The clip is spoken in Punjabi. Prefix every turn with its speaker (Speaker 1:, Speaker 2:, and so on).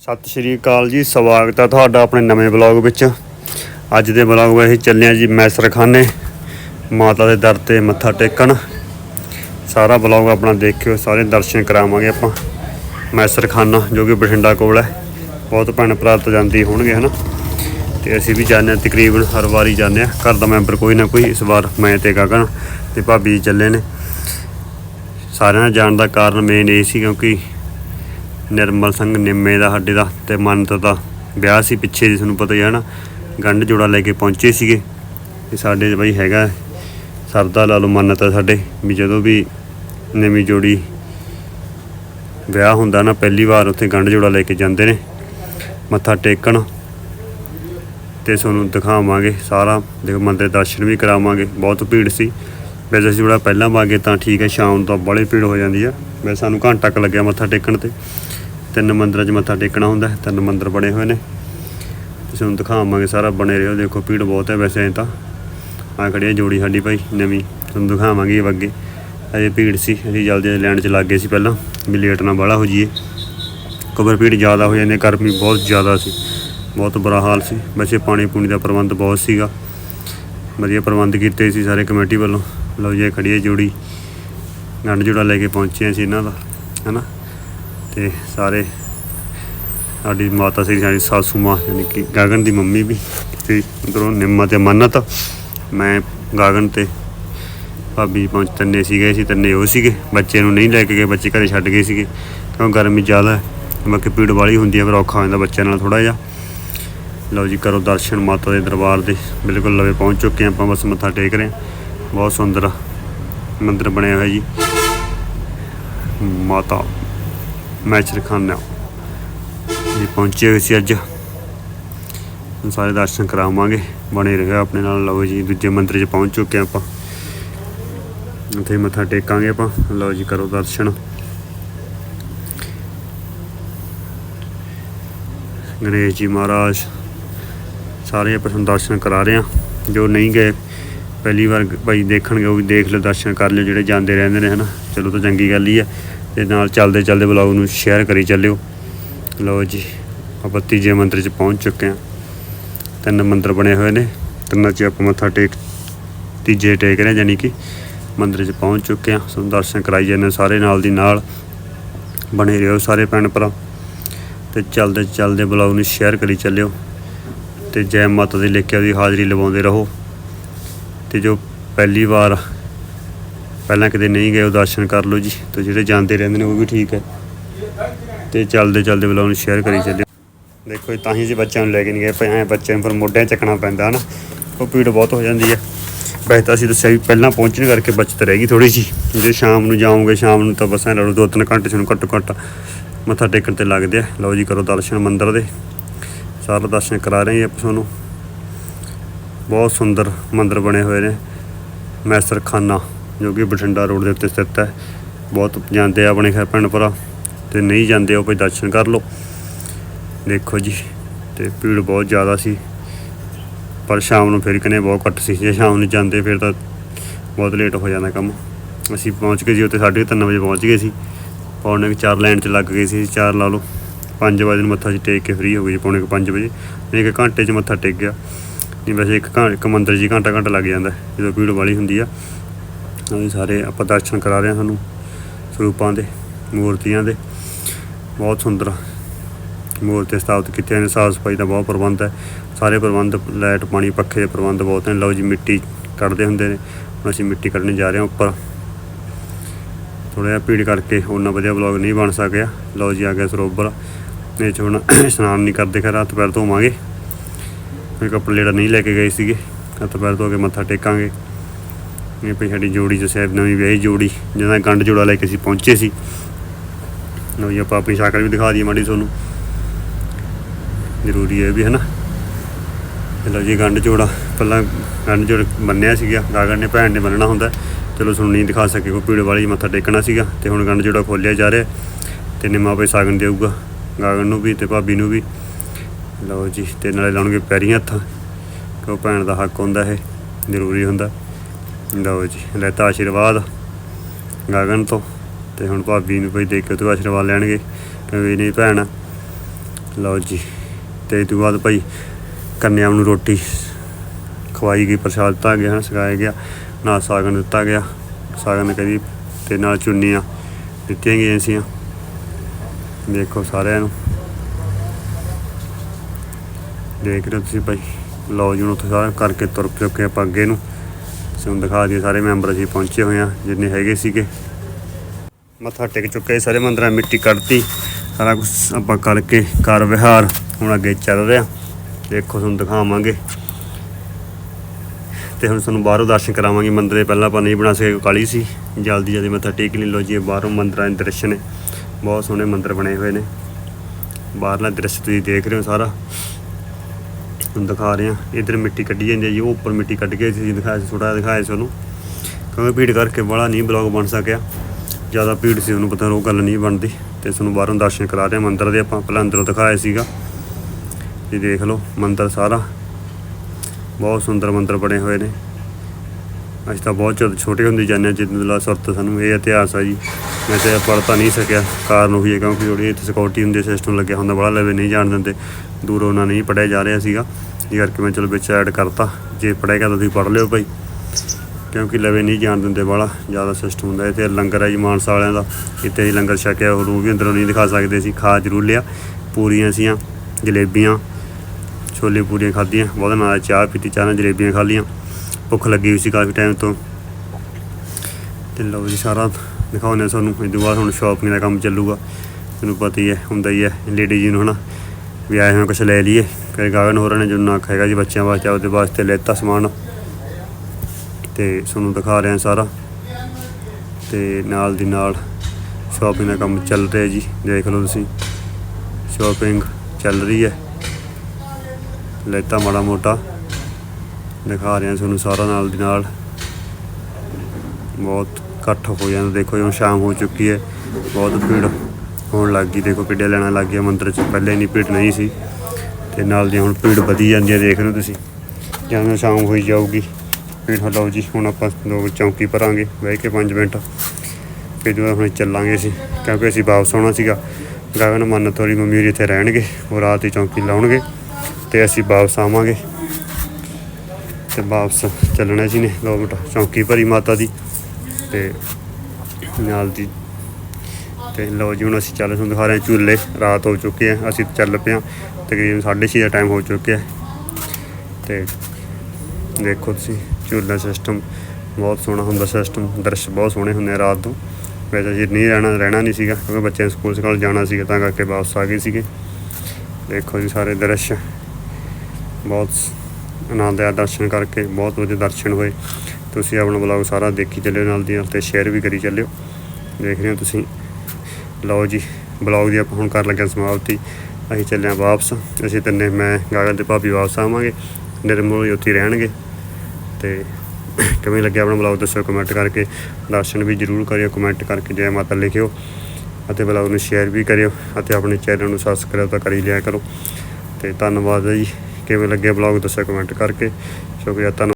Speaker 1: ਸਤਿ ਸ਼੍ਰੀ ਅਕਾਲ ਜੀ, ਸਵਾਗਤ ਹੈ ਤੁਹਾਡਾ ਆਪਣੇ ਨਵੇਂ ਬਲੌਗ ਵਿੱਚ। ਅੱਜ ਦੇ ਬਲੌਗ ਵਿੱਚ ਅਸੀਂ ਚੱਲੇ ਹਾਂ ਜੀ ਮੈਸਰਖਾਨੇ, ਮਾਤਾ ਦੇ ਦਰ ਤੇ ਮੱਥਾ ਟੇਕਣ। ਸਾਰਾ ਬਲੌਗ ਆਪਣਾ ਦੇਖਿਓ, ਸਾਰੇ ਦਰਸ਼ਨ ਕਰਾਵਾਂਗੇ ਆਪਾਂ। ਮੈਸਰਖਾਨਾ, ਜੋ ਕਿ ਬਠਿੰਡਾ ਕੋਲ ਹੈ। ਬਹੁਤ ਭੈਣ ਭਰਾ ਤੋਂ ਜਾਂਦੀ ਹੋਣਗੇ, ਹਨਾ? ਤੇ ਅਸੀਂ ਵੀ ਜਾਂਦੇ ਹਾਂ, ਤਕਰੀਬਨ ਹਰ ਵਾਰੀ ਜਾਂਦੇ ਹਾਂ। ਘਰ ਦਾ ਮੈਂਬਰ ਕੋਈ ਨਾ ਕੋਈ ਇਸ ਵਾਰ ਮੈਂ ਤੇ ਗਗਨ ਤੇ ਭਾਬੀ ਜੀ ਚੱਲੇ ਨੇ। ਸਾਰਿਆਂ ਦਾ ਜਾਣ ਦਾ ਕਾਰਨ ਮੇਨ ਇਹ ਸੀ ਕਿਉਂਕਿ ਨਿਰਮਲ ਸਿੰਘ ਨਿੰਮੇ ਦਾ, ਸਾਡੇ ਦਾ ਤੇ ਮੰਨਤ ਦਾ ਵਿਆਹ ਸੀ ਪਿੱਛੇ ਜੀ, ਤੁਹਾਨੂੰ ਪਤਾ ਹੀ ਹੈ ਨਾ ਗੰਢ ਜੋੜਾ ਲੈ ਕੇ ਪਹੁੰਚੇ ਸੀਗੇ। ਤੇ ਸਾਡੇ ਬਈ ਹੈਗਾ ਸਰਦਾ ਲਾ ਲਓ ਮੰਨਤ ਹੈ ਸਾਡੇ, ਵੀ ਜਦੋਂ ਵੀ ਨਵੀਂ ਜੋੜੀ ਵਿਆਹ ਹੁੰਦਾ ਨਾ, ਪਹਿਲੀ ਵਾਰ ਉੱਥੇ ਗੰਢ ਜੋੜਾ ਲੈ ਕੇ ਜਾਂਦੇ ਨੇ। ਮੱਥਾ ਟੇਕਣ। ਤੇ ਤੁਹਾਨੂੰ ਦਿਖਾਵਾਂਗੇ ਸਾਰਾ, ਦੇਖ ਮੰਦਿਰ ਦਰਸ਼ਨ ਵੀ ਕਰਾਵਾਂਗੇ, ਬਹੁਤ ਭੀੜ ਸੀ। ਵੈਸੇ ਅਸੀਂ ਜਿਹੜਾ ਪਹਿਲਾਂ ਵਾਗੇ ਤਾਂ ਠੀਕ ਹੈ, ਸ਼ਾਮ ਤੋਂ ਤਾਂ ਬੜੀ ਭੀੜ ਹੋ ਜਾਂਦੀ ਆ। ਵੈਸੇ ਸਾਨੂੰ ਘੰਟਾ ਕੁ ਲੱਗਿਆ ਮੱਥਾ ਟੇਕਣ ਤੇ। ਤਿੰਨ ਮੰਦਰਾਂ 'ਚ ਮੱਥਾ ਟੇਕਣਾ ਹੁੰਦਾ ਹੈ, ਤਿੰਨ ਮੰਦਰ ਬਣੇ ਹੋਏ ਨੇ। ਤੇ ਤੁਹਾਨੂੰ ਦਿਖਾਵਾਂਗੇ ਸਾਰਾ ਬਣੇ ਰਹੋ ਦੇਖੋ ਭੀੜ ਬਹੁਤ ਹੈ ਵੈਸੇ ਐਂ ਤਾਂ। ਆ ਖੜੀ ਹੈ ਜੋੜੀ ਸਾਡੀ ਭਾਈ ਨਵੀਂ। ਤੁਹਾਨੂੰ ਦਿਖਾਵਾਂਗੇ ਇਹ ਅੱਗੇ। ਅਜੇ ਭੀੜ ਸੀ ਅਸੀਂ ਜਲਦੀ ਲੈਣ 'ਚ ਲੱਗ ਗਏ ਸੀ ਪਹਿਲਾਂ। ਵੀ ਲੇਟ ਨਾ ਬਾਹਲਾ ਹੋ ਜਾਈਏ। ਕਬਰ ਭੀੜ ਜ਼ਿਆਦਾ ਹੋ ਜਾਂਦੀ ਗਰਮੀ ਬਹੁਤ ਜ਼ਿਆਦਾ ਸੀ। ਬਹੁਤ ਬੁਰਾ ਹਾਲ ਸੀ। ਵੈਸੇ ਪਾਣੀ ਪੂਣੀ ਦਾ ਪ੍ਰਬੰਧ ਬਹੁਤ ਸੀਗਾ। ਵਧੀਆ ਪ੍ਰਬੰਧ ਕੀਤੇ ਸੀ ਸਾਰੇ ਕਮੇਟੀ ਵੱਲੋਂ। ਲਓ ਜੀ ਇਹ ਖੜੀ ਹੈ ਜੋੜੀ। ਗੰਢ ਜੋੜਾ ਲੈ ਕੇ ਪਹੁੰਚੇ ਸੀ ਇਹਨਾਂ ਦਾ ਹੈਨਾ? ਤੇ ਸਾਰੇ ਸਾਡੀ ਮਾਤਾ ਸ੍ਰੀ ਸਾਡੀ ਸਾਸੂ ਮਾਂ, ਯਾਨੀ ਕਿ ਗਗਨ ਦੀ ਮੰਮੀ ਵੀ ਤੇ ਉਧਰੋਂ ਨਿੰਮਾ ਤੇ ਮੰਨਤ ਮੈਂ ਗਾਗਨ ਤੇ ਭਾਬੀ ਪਹੁੰਚ ਤੰਨੇ ਸੀਗੇ ਸੀ ਤੰਨੇ ਉਹ ਸੀਗੇ। ਬੱਚੇ ਨੂੰ ਨਹੀਂ ਲੈ ਕੇ ਗਏ, ਬੱਚੇ ਘਰੇ ਛੱਡ ਗਏ ਸੀਗੇ। ਕਿਉਂ ਗਰਮੀ ਜ਼ਿਆਦਾ ਹੈ? ਬਾਕੀ ਭੀੜ ਵਾਲੀ ਹੁੰਦੀ ਹੈ, ਫਿਰ ਔਖਾ ਹੋ ਜਾਂਦਾ ਬੱਚਿਆਂ ਨਾਲ ਥੋੜਾ ਜਿਹਾ। ਲਓ ਜੀ, ਕਰੋ ਦਰਸ਼ਨ ਮਾਤਾ ਦੇ ਦਰਬਾਰ ਦੇ। ਬਿਲਕੁਲ ਲਵੇ ਪਹੁੰਚ ਚੁੱਕੇ ਹਾਂ ਆਪਾਂ, ਬਸ ਮੱਥਾ ਟੇਕ ਰਹੇ ਹਾਂ। ਬਹੁਤ ਸੁੰਦਰ ਮੰਦਿਰ ਬਣਿਆ ਹੋਇਆ ਜੀ। ਮਾਤਾ ਮੈਚ ਖਾਨਾ ਜੀ ਪਹੁੰਚੇ ਹੋਏ ਸੀ ਅੱਜ। ਸਾਰੇ ਦਰਸ਼ਨ ਕਰਾਵਾਂਗੇ। ਬਣੇ ਰਹੇ ਆਪਣੇ ਨਾਲ। ਲਓ ਜੀ, ਦੂਜੇ ਮੰਦਿਰ 'ਚ ਪਹੁੰਚ ਚੁੱਕੇ ਹਾਂ ਆਪਾਂ। ਉੱਥੇ ਮੱਥਾ ਟੇਕਾਂਗੇ ਆਪਾਂ। ਲਓ ਜੀ, ਕਰੋ ਦਰਸ਼ਨ। ਗਣੇਸ਼ ਜੀ ਮਹਾਰਾਜ, ਸਾਰੇ ਆਪਾਂ ਤੁਹਾਨੂੰ ਦਰਸ਼ਨ ਕਰਾ ਰਹੇ ਹਾਂ। ਜੋ ਨਹੀਂ ਗਏ, ਪਹਿਲੀ ਵਾਰ ਭਾਈ ਦੇਖਣਗੇ, ਉਹ ਵੀ ਦੇਖ ਲਿਓ, ਦਰਸ਼ਨ ਕਰ ਲਿਓ, ਜਿਹੜੇ ਜਾਂਦੇ ਰਹਿੰਦੇ ਨੇ, ਹਨਾ। ਚਲੋ ਤਾਂ ਚੰਗੀ ਗੱਲ ਹੀ ਹੈ। ਤੇ ਨਾਲ ਚੱਲਦੇ ਚੱਲਦੇ ਬਲੌਗ ਨੂੰ ਸ਼ੇਅਰ ਕਰੀ ਚੱਲਿਓ। ਲਓ ਜੀ ਆਪਾਂ ਤੀਜੇ ਮੰਦਰ 'ਚ ਪਹੁੰਚ ਚੁੱਕੇ ਹਾਂ। ਤਿੰਨ ਮੰਦਰ ਬਣੇ ਹੋਏ ਨੇ ਤਿੰਨਾਂ 'ਚ ਆਪਾਂ ਮੱਥਾ ਟੇਕ ਤੀਜੇ ਟੇਕ ਰਹੇ ਹਾਂ, ਜਾਣੀ ਕਿ ਮੰਦਰ 'ਚ ਪਹੁੰਚ ਚੁੱਕੇ ਹਾਂ। ਸੋ ਦਰਸ਼ਨ ਕਰਾਈ ਜਾਂਦੇ ਹਾਂ ਸਾਰੇ ਨਾਲ ਦੀ ਨਾਲ। ਬਣੇ ਰਹੋ ਸਾਰੇ ਭੈਣ ਭਰਾ। ਤੇ ਚੱਲਦੇ ਚੱਲਦੇ ਬਲੌਗ ਨੂੰ ਸ਼ੇਅਰ ਕਰੀ ਚੱਲਿਓ। ਤੇ ਜੈ ਮਾਤਾ ਦੀ ਲਿਖ ਦੀ ਹਾਜ਼ਰੀ ਲਵਾਉਂਦੇ ਰਹੋ। ਤੇ ਜੋ ਪਹਿਲੀ ਵਾਰ ਪਹਿਲਾਂ ਕਦੇ ਨਹੀਂ ਗਏ, ਉਹ ਦਰਸ਼ਨ ਕਰ ਲਓ ਜੀ। ਤੇ ਜਿਹੜੇ ਜਾਂਦੇ ਰਹਿੰਦੇ ਨੇ, ਉਹ ਵੀ ਠੀਕ ਹੈ। ਤੇ ਚੱਲਦੇ ਚੱਲਦੇ ਬਲੌਗ ਨੂੰ ਸ਼ੇਅਰ ਕਰੀ ਚੱਲਿਓ। ਦੇਖੋ ਤਾਂ ਹੀ ਜੇ ਬੱਚਿਆਂ ਨੂੰ ਲੈ ਕੇ ਨਹੀਂ ਗਏ ਪਏ ਬੱਚਿਆਂ ਨੂੰ ਫਿਰ ਮੋਢਿਆਂ ਚੱਕਣਾ ਪੈਂਦਾ, ਹਨਾ। ਉਹ ਭੀੜ ਬਹੁਤ ਹੋ ਜਾਂਦੀ ਹੈ। ਵੈਸੇ ਤਾਂ ਅਸੀਂ ਦੱਸਿਆ ਵੀ ਪਹਿਲਾਂ ਪਹੁੰਚਣ ਕਰਕੇ ਬਚਤ ਰਹਿ ਗਈ ਥੋੜੀ ਜੀ ਜੇ ਸ਼ਾਮ ਨੂੰ ਜਾਓਗੇ, ਸ਼ਾਮ ਨੂੰ ਤਾਂ ਬਸ ਐਂ ਲਾ ਲਓ, ਦੋ ਤਿੰਨ ਘੰਟੇ ਸਾਨੂੰ ਘੱਟੋ ਘੱਟ ਮੱਥਾ ਟੇਕਣ ਤੇ ਲੱਗਦੇ ਆ। ਲਓ ਜੀ, ਕਰੋ ਦਰਸ਼ਨ ਮੰਦਿਰ ਦੇ। ਸਾਰਾ ਦਰਸ਼ਨ ਕਰਾ ਰਹੇ ਹਾਂ ਆਪਾਂ ਤੁਹਾਨੂੰ। ਬਹੁਤ ਸੁੰਦਰ ਮੰਦਿਰ ਬਣੇ ਹੋਏ ਨੇ। ਮੈਸਰ ਖਾਨਾ ਜੋ ਕਿ ਬਠਿੰਡਾ ਰੋਡ ਦੇ ਉੱਤੇ ਸਥਿਤ ਹੈ। ਬਹੁਤ ਜਾਂਦੇ ਆ ਆਪਣੇ ਖੈਰ ਭੈਣ ਭਰਾ ਤੇ ਨਹੀਂ ਜਾਂਦੇ ਉਹ ਕੋਈ ਦਰਸ਼ਨ ਕਰ ਲਓ। ਦੇਖੋ ਜੀ, ਤੇ ਭੀੜ ਬਹੁਤ ਜ਼ਿਆਦਾ ਸੀ। ਪਰ ਸ਼ਾਮ ਨੂੰ ਫਿਰ ਕਨੇ ਬਹੁਤ ਘੱਟ ਸੀ। ਜੇ ਸ਼ਾਮ ਨੂੰ ਜਾਂਦੇ ਫਿਰ ਤਾਂ ਬਹੁਤ ਲੇਟ ਹੋ ਜਾਂਦਾ ਕੰਮ। ਅਸੀਂ ਪਹੁੰਚ ਗਏ ਜੀ ਉੱਥੇ ਸਾਢੇ ਕੁ ਤਿੰਨ ਵਜੇ ਪਹੁੰਚ ਗਏ ਸੀ। ਪੌਣੇ ਕੁ ਚਾਰ ਲਾਈਨ 'ਚ ਲੱਗ ਗਏ ਸੀ। ਚਾਰ ਲਾ ਲਓ। 5 ਵਜੇ ਨੂੰ ਮੱਥਾ ਜੀ ਟੇਕ ਕੇ ਫ੍ਰੀ ਹੋ ਗਏ ਜੀ, ਪੌਣੇ ਕੁ ਪੰਜ ਵਜੇ। ਨਹੀਂ, ਇੱਕ ਘੰਟੇ 'ਚ ਮੱਥਾ ਟੇਕ ਗਿਆ। ਨਹੀਂ, ਵੈਸੇ ਇੱਕ ਘੰ, ਇੱਕ ਮੰਦਰ ਜੀ ਘੰਟਾ ਘੰਟਾ ਲੱਗ ਜਾਂਦਾ। ਜਦੋਂ ਭੀੜ ਵਾਲੀ ਹੁੰਦੀ ਆ। ਉਹ ਸਾਰੇ ਆਪਾਂ ਦਰਸ਼ਨ ਕਰਾ ਰਹੇ ਹਾਂ ਸਾਨੂੰ, ਸਰੂਪਾਂ ਦੇ, ਮੂਰਤੀਆਂ ਦੇ। ਬਹੁਤ ਸੁੰਦਰ ਮੂਰਤੀ ਸਥਾਪਿਤ ਕੀਤੀਆਂ ਨੇ, ਸਾਫ਼ ਸਫ਼ਾਈ ਦਾ ਬਹੁਤ ਪ੍ਰਬੰਧ ਹੈ। ਸਾਰੇ ਪ੍ਰਬੰਧ, ਲਾਈਟ, ਪਾਣੀ, ਪੱਖੇ ਦੇ ਪ੍ਰਬੰਧ ਬਹੁਤ ਨੇ। ਲਓ ਜੀ, ਮਿੱਟੀ ਕੱਢਦੇ ਹੁੰਦੇ ਨੇ। ਹੁਣ ਅਸੀਂ ਮਿੱਟੀ ਕੱਢਣ ਜਾ ਰਹੇ ਹਾਂ ਉੱਪਰ। ਥੋੜਾ ਜਿਹਾ ਭੀੜ ਕਰਕੇ ਉਹਨਾਂ ਵਧੀਆ ਵਲੌਗ ਨਹੀਂ ਬਣ ਸਕਿਆ। ਲਓ ਜੀ, ਆ ਗਿਆ ਸਰੋਵਰ ਇਹ 'ਚ ਹੁਣ ਇਸ਼ਨਾਨ ਨਹੀਂ ਕਰਦੇ, ਖੈਰ ਹੱਥ ਪੈਰ ਧੋਵਾਂਗੇ ਕੋਈ ਕੱਪੜੇ ਜਿਹੜਾ ਨਹੀਂ ਲੈ ਕੇ ਗਏ ਸੀਗੇ। ਹੱਥ ਪੈਰ ਧੋ ਕੇ ਮੱਥਾ ਟੇਕਾਂਗੇ। ਇਹ ਪਈ ਸਾਡੀ ਜੋੜੀ ਜੋ ਸਾਹਿਬ ਨਵੀਂ ਵਿਆਹੀ ਜੋੜੀ, ਜਿਹਦਾ ਗੰਢ ਜੋੜਾ ਲੈ ਕੇ ਅਸੀਂ ਪਹੁੰਚੇ ਸੀ। ਲਓ ਜੀ, ਆਪਾਂ ਆਪਣੀ ਸ਼ਕਲ ਵੀ ਦਿਖਾ ਦਈਏ ਮਾੜੀ ਤੁਹਾਨੂੰ। ਜ਼ਰੂਰੀ ਹੈ ਵੀ ਹੈ ਨਾ ਤੇ ਲਓ ਜੀ, ਗੰਢ ਜੋੜਾ, ਪਹਿਲਾਂ ਗੰਢ ਜੋੜ ਮੰਨਿਆ ਸੀਗਾ। ਗਾਗਰ ਨੇ, ਭੈਣ ਨੇ ਮੰਨਣਾ ਹੁੰਦਾ। ਚਲੋ ਤੁਹਾਨੂੰ ਨਹੀਂ ਦਿਖਾ ਸਕੇ, ਕੋਈ ਭੀੜ ਵਾਲੀ ਮੱਥਾ ਟੇਕਣਾ ਸੀਗਾ। ਤੇ ਹੁਣ ਗੰਢ ਜੋੜਾ ਖੋਲਿਆ ਜਾ ਰਿਹਾ। ਤੇ ਨਿੰਮਾ ਪਈ ਸਾਗਨ ਦੇਊਗਾ, ਗਾਗਰ ਨੂੰ ਵੀ ਤੇ ਭਾਬੀ ਨੂੰ ਵੀ। ਲਓ ਜੀ, ਤੇ ਨਾਲੇ ਲਾਉਣਗੇ ਪੈਰੀਂ ਹੱਥ। ਕਿਉਂ ਭੈਣ ਦਾ ਹੱਕ ਹੁੰਦਾ ਇਹ? ਜ਼ਰੂਰੀ ਹੁੰਦਾ। ਲਓ ਜੀ, ਲੈਤਾ ਆਸ਼ੀਰਵਾਦ ਗਗਨ ਤੋਂ ਤੇ ਹੁਣ ਭਾਬੀ ਨੂੰ ਕੋਈ ਦੇਖ ਕੇ ਉਹ ਆਸ਼ੀਰਵਾਦ ਲੈਣਗੇ, ਕਿਉਂਕਿ ਨਹੀਂ ਭੈਣ ਲਓ ਜੀ, ਤੇ ਇਹ ਤੋਂ ਬਾਅਦ ਭਾਈ ਕੰਨਿਆ ਨੂੰ ਰੋਟੀ ਖਵਾਈ ਗਈ, ਪ੍ਰਸ਼ਾਦ ਦਿੱਤਾ ਗਿਆ ਹਨ ਸਕਾਇਆ ਗਿਆ, ਨਾਲ ਸਾਗਨ ਦਿੱਤਾ ਗਿਆ। ਸਾਗਨ ਕਰੀ ਤੇ ਨਾਲ ਚੁੰਨੀਆਂ ਦਿੱਤੀਆਂ ਗਈਆਂ ਸੀਆਂ। ਦੇਖੋ ਸਾਰਿਆਂ ਨੂੰ। ਦੇਖ ਰਹੇ ਹੋ ਤੁਸੀਂ ਭਾਈ। ਲਓ ਜੀ, ਹੁਣ ਉੱਥੇ ਸਾਰਾ ਕਰਕੇ ਤੁਰ ਚੁੱਕੇ ਆਪਾਂ ਅੱਗੇ ਨੂੰ। ਤੁਹਾਨੂੰ ਦਿਖਾ ਦਈਏ ਸਾਰੇ ਮੈਂਬਰ ਅਸੀਂ ਪਹੁੰਚੇ ਹੋਏ ਆ ਜਿੰਨੇ ਹੈਗੇ ਸੀਗੇ। ਮੱਥਾ ਟੇਕ ਚੁੱਕੇ ਸਾਰੇ ਮੰਦਰਾਂ ਮਿੱਟੀ ਕੱਢਤੀ। ਸਾਰਾ ਕੁਝ ਆਪਾਂ ਕਰਕੇ ਕਾਰ ਵਿਹਾਰ ਹੁਣ ਅੱਗੇ ਚੱਲ ਰਿਹਾ। ਦੇਖੋ, ਤੁਹਾਨੂੰ ਦਿਖਾਵਾਂਗੇ। ਤੇ ਹੁਣ ਤੁਹਾਨੂੰ ਬਾਹਰੋਂ ਦਰਸ਼ਨ ਕਰਾਵਾਂਗੇ, ਮੰਦਰ ਦੇ ਪਹਿਲਾਂ ਆਪਾਂ ਨਹੀਂ ਬਣਾ ਸਕੇ ਕਾਲੀ ਸੀ। ਜਲਦੀ ਜਲਦੀ ਮੱਥਾ ਟੇਕ ਲਈ ਲੋ ਜੀ ਬਾਹਰੋਂ ਮੰਦਰਾਂ ਦੇ ਦ੍ਰਿਸ਼ ਨੇ। ਬਹੁਤ ਸੋਹਣੇ ਮੰਦਰ ਬਣੇ ਹੋਏ ਨੇ। ਬਾਹਰਲਾ ਦ੍ਰਿਸ਼ ਤੁਸੀਂ ਦੇਖ ਰਹੇ ਹੋ ਸਾਰਾ। ਤੁਹਾਨੂੰ ਦਿਖਾ ਰਹੇ ਹਾਂ। ਇਧਰ ਮਿੱਟੀ ਕੱਢੀ ਜਾਂਦੀ ਹੈ ਜੀ, ਉਹ ਉੱਪਰ ਮਿੱਟੀ ਕੱਢ ਕੇ ਤੁਸੀਂ ਦਿਖਾਇਆ ਸੀ ਥੋੜਾ ਦਿਖਾਇਆ ਸੀ ਤੁਹਾਨੂੰ ਕਿਉਂਕਿ ਭੀੜ ਕਰਕੇ ਬੜਾ ਨਹੀਂ ਬਲੌਗ ਬਣ ਸਕਿਆ। ਜ਼ਿਆਦਾ ਭੀੜ ਸੀ ਤੁਹਾਨੂੰ ਪਤਾ ਉਹ ਗੱਲ ਨਹੀਂ ਬਣਦੀ। ਤੇ ਤੁਹਾਨੂੰ ਬਾਹਰੋਂ ਦਰਸ਼ਨ ਕਰਾ ਰਹੇ ਹਾਂ, ਮੰਦਿਰ ਦੇ ਆਪਾਂ, ਪਹਿਲਾਂ ਅੰਦਰੋਂ ਦਿਖਾਇਆ ਸੀਗਾ। ਇਹ ਦੇਖ ਲਓ, ਮੰਦਿਰ ਸਾਰਾ। ਬਹੁਤ ਸੁੰਦਰ ਮੰਦਿਰ ਬਣੇ ਹੋਏ ਨੇ। ਅਸੀਂ ਤਾਂ ਬਹੁਤ ਜਦੋਂ ਛੋਟੇ ਹੁੰਦੇ ਜਾਂਦੇ ਹਾਂ ਜਿੱਦਾਂ ਸੁਰਤ ਸਾਨੂੰ ਇਹ ਇਤਿਹਾਸ ਆ ਜੀ। ਮੈਂ ਤੇ ਪੜ੍ਹ ਤਾਂ ਨਹੀਂ ਸਕਿਆ, ਕਾਰਨ ਉਹੀ ਹੈ ਕਿਉਂਕਿ ਜਿਹੜੀ ਇੱਥੇ ਸਿਕਿਉਰਿਟੀ ਹੁੰਦੀ ਸਿਸਟਮ ਲੱਗਿਆ ਹੁੰਦਾ, ਬੜਾ ਲਵੇ ਨਹੀਂ ਜਾਣ ਦਿੰਦੇ। ਦੂਰੋਂ ਉਹਨਾਂ ਨਹੀਂ ਪੜਿਆ ਜਾ ਰਿਹਾ ਸੀਗਾ। ਇਸ ਕਰਕੇ ਮੈਂ ਚਲੋ ਵਿੱਚ ਐਡ ਕਰਤਾ। ਜੇ ਪੜ੍ਹੇਗਾ ਤਾਂ ਤੁਸੀਂ ਪੜ੍ਹ ਲਿਓ ਭਾਈ। ਕਿਉਂਕਿ ਲਵੇ ਨਹੀਂ ਜਾਣ ਦਿੰਦੇ ਬਾਹਲਾ ਜ਼ਿਆਦਾ ਸਿਸਟਮ ਹੁੰਦਾ ਇੱਥੇ ਲੰਗਰ ਹੈ ਜੀ ਮਾਨਸਾ ਵਾਲਿਆਂ ਦਾ। ਇੱਥੇ ਹੀ ਲੰਗਰ ਛਕਿਆ, ਹੋਰ ਉਹ ਵੀ ਅੰਦਰੋਂ ਨਹੀਂ ਦਿਖਾ ਸਕਦੇ ਸੀ। ਖਾ ਜ਼ਰੂਰ ਲਿਆ। ਪੂਰੀਆਂ ਸੀਆਂ, ਜਲੇਬੀਆਂ, ਛੋਲੇ ਪੂਰੀਆਂ ਖਾਧੀਆਂ। ਬਹੁਤ ਨਾਲ ਚਾਹ ਪੀਤੀ, ਚਾਹ ਨਾਲ ਜਲੇਬੀਆਂ ਖਾ ਲੀਆਂ ਭੁੱਖ ਲੱਗੀ ਹੋਈ ਸੀ ਕਾਫੀ ਟਾਈਮ ਤੋਂ। ਤੇ ਲਓ ਜੀ ਸਾਰਾ ਦਿਖਾਉਂਦੇ ਹਾਂ ਤੁਹਾਨੂੰ। ਇਹ ਤੋਂ ਬਾਅਦ ਹੁਣ ਸ਼ਾਪਿੰਗ ਦਾ ਕੰਮ ਚੱਲੂਗਾ। ਤੁਹਾਨੂੰ ਪਤਾ ਹੀ ਹੈ, ਹੁੰਦਾ ਹੀ ਹੈ। ਲੇਡੀ ਜੀ ਨੂੰ ਹਨਾ। ਵੀ ਆਏ ਹੋਏ ਕੁਛ ਲੈ ਲਈਏ। ਕਈ ਗਾਗਨ ਹੋਰਾਂ ਨੇ ਜੋ ਨਾ ਖਾਏਗਾ ਜੀ ਬੱਚਿਆਂ ਵਾਸਤੇ ਉਹਦੇ ਵਾਸਤੇ ਲੈਤਾ ਸਮਾਨ। ਤੇ ਤੁਹਾਨੂੰ ਦਿਖਾ ਰਿਹਾ ਸਾਰਾ। ਤੇ ਨਾਲ ਦੀ ਨਾਲ ਸ਼ਾਪਿੰਗ ਦਾ ਕੰਮ ਚੱਲ ਰਿਹਾ ਜੀ। ਦੇਖ ਲਓ ਤੁਸੀਂ। ਸ਼ਾਪਿੰਗ ਚੱਲ ਰਹੀ ਹੈ। ਲੈਤਾ ਮਾੜਾ ਮੋਟਾ। ਦਿਖਾ ਰਿਹਾ ਤੁਹਾਨੂੰ ਸਾਰਾ ਨਾਲ ਦੀ ਨਾਲ। ਬਹੁਤ ਇਕੱਠ ਹੋ ਜਾਂਦਾ। ਦੇਖੋ ਹੁਣ ਸ਼ਾਮ ਹੋ ਚੁੱਕੀ ਹੈ। ਬਹੁਤ ਭੀੜ ਹੋਣ ਲੱਗ ਗਈ। ਦੇਖੋ ਕਿੱਡੇ ਲੈਣਾ ਲੱਗ ਗਿਆ। ਮੰਦਿਰ 'ਚ ਪਹਿਲੇ ਇੰਨੀ ਭੀੜ ਨਹੀਂ ਸੀ। ਤੇ ਨਾਲ ਦੀ ਹੁਣ ਭੀੜ ਵਧੀ ਜਾਂਦੀ ਹੈ। ਦੇਖ ਰਹੇ ਹੋ ਤੁਸੀਂ। ਜਦੋਂ ਸ਼ਾਮ ਹੋਈ ਜਾਊਗੀ। ਭੀੜ ਹਲਾਓ ਜੀ। ਹੁਣ ਆਪਾਂ ਦੋ ਚੌਂਕੀ ਭਰਾਂਗੇ। ਬਹਿ ਕੇ 5 ਮਿੰਟ। ਫਿਰ ਜਦੋਂ ਹੁਣ ਚੱਲਾਂਗੇ ਅਸੀਂ। ਕਿਉਂਕਿ ਅਸੀਂ ਵਾਪਸ ਆਉਣਾ ਸੀਗਾ। ਗਗਨ, ਮੰਨ, ਤੋਰੀ, ਮੰਮੀ ਇੱਥੇ ਰਹਿਣਗੇ। ਉਹ ਰਾਤ ਹੀ ਚੌਂਕੀ ਲਾਉਣਗੇ। ਤੇ ਅਸੀਂ ਵਾਪਸ ਆਵਾਂਗੇ। ਤੇ ਵਾਪਸ ਚੱਲਣਾ ਜੀ ਨੇ ਦੋ ਮਿੰਟ। ਚੌਂਕੀ ਭਰੀ ਮਾਤਾ ਦੀ ਤੇ ਨਾਲ ਦੀ। ਤੇ ਲੋ ਜੀ, ਹੁਣ ਅਸੀਂ ਚੱਲ ਤੁਹਾਨੂੰ ਦਿਖਾ ਰਹੇ ਹਾਂ ਝੂਲੇ। ਰਾਤ ਹੋ ਚੁੱਕੀ ਹੈ, ਅਸੀਂ ਚੱਲ ਪਏ ਹਾਂ ਤਕਰੀਬਨ 6:30 ਦਾ ਟਾਈਮ ਹੋ ਚੁੱਕਿਆ ਹੈ। ਤੇ ਦੇਖੋ ਤੁਸੀਂ, ਝੂਲਾ ਸਿਸਟਮ ਬਹੁਤ ਸੋਹਣਾ ਹੁੰਦਾ ਸਿਸਟਮ ਦ੍ਰਿਸ਼ ਬਹੁਤ ਸੋਹਣੇ ਹੁੰਦੇ ਆ ਰਾਤ ਤੋਂ ਵੈਸੇ ਜੀ ਨਹੀਂ ਰਹਿਣਾ ਰਹਿਣਾ ਨਹੀਂ ਸੀਗਾ, ਕਿਉਂਕਿ ਬੱਚਿਆਂ ਨੇ ਸਕੂਲ ਸਕਾਲ ਜਾਣਾ ਸੀਗਾ, ਤਾਂ ਕਰਕੇ ਵਾਪਸ ਆ ਗਏ ਸੀਗੇ। ਦੇਖੋ ਜੀ ਸਾਰੇ ਦ੍ਰਿਸ਼। ਬਹੁਤ ਆਨੰਦ ਆਇਆ ਦਰਸ਼ਨ ਕਰਕੇ ਬਹੁਤ ਵਧੀਆ ਦਰਸ਼ਨ ਹੋਏ। ਤੁਸੀਂ ਆਪਣਾ ਬਲੌਗ ਸਾਰਾ ਦੇਖੀ ਚੱਲਿਓ ਨਾਲ ਦੀ ਨਾਲ ਤੇ ਸ਼ੇਅਰ ਵੀ ਕਰੀ ਚੱਲਿਓ। ਦੇਖ ਰਹੇ ਹੋ ਤੁਸੀਂ। ਲਓ ਜੀ ਬਲੌਗ ਦੀ ਆਪਾਂ ਹੁਣ ਕਰ ਲੱਗਿਆ ਸਮਾਪਤੀ। ਅਸੀਂ ਚੱਲਿਆ ਵਾਪਸ। ਅਸੀਂ ਤਿੰਨੇ, ਮੈਂ ਗਾਗਲ ਤੇ ਭਾਬੀ ਵਾਪਸ ਆਵਾਂਗੇ। ਨਿਰਮਲ ਜੀ ਉੱਥੇ ਰਹਿਣਗੇ। ਤੇ ਕਿਵੇਂ ਲੱਗਿਆ ਆਪਣਾ ਬਲੌਗ ਦੱਸੋ ਕਮੈਂਟ ਕਰਕੇ। ਦਰਸ਼ਨ ਵੀ ਜਰੂਰ ਕਰਿਓ ਕਮੈਂਟ ਕਰਕੇ ਜੈ ਮਾਤਾ ਲਿਖਿਓ। ਅਤੇ ਬਲੌਗ ਨੂੰ ਸ਼ੇਅਰ ਵੀ ਕਰਿਓ। ਅਤੇ ਆਪਣੇ ਚੈਨਲ ਨੂੰ ਸਬਸਕ੍ਰਾਈਬ ਤਾਂ ਕਰੀ ਲਿਆ ਕਰੋ। ਤੇ ਧੰਨਵਾਦ ਜੀ। ਕਿਵੇਂ ਲੱਗਿਆ ਬਲੌਗ ਦੱਸੋ ਕਮੈਂਟ ਕਰਕੇ। ਸ਼ੁਕਰੀਆ ਤੁਹਾਨੂੰ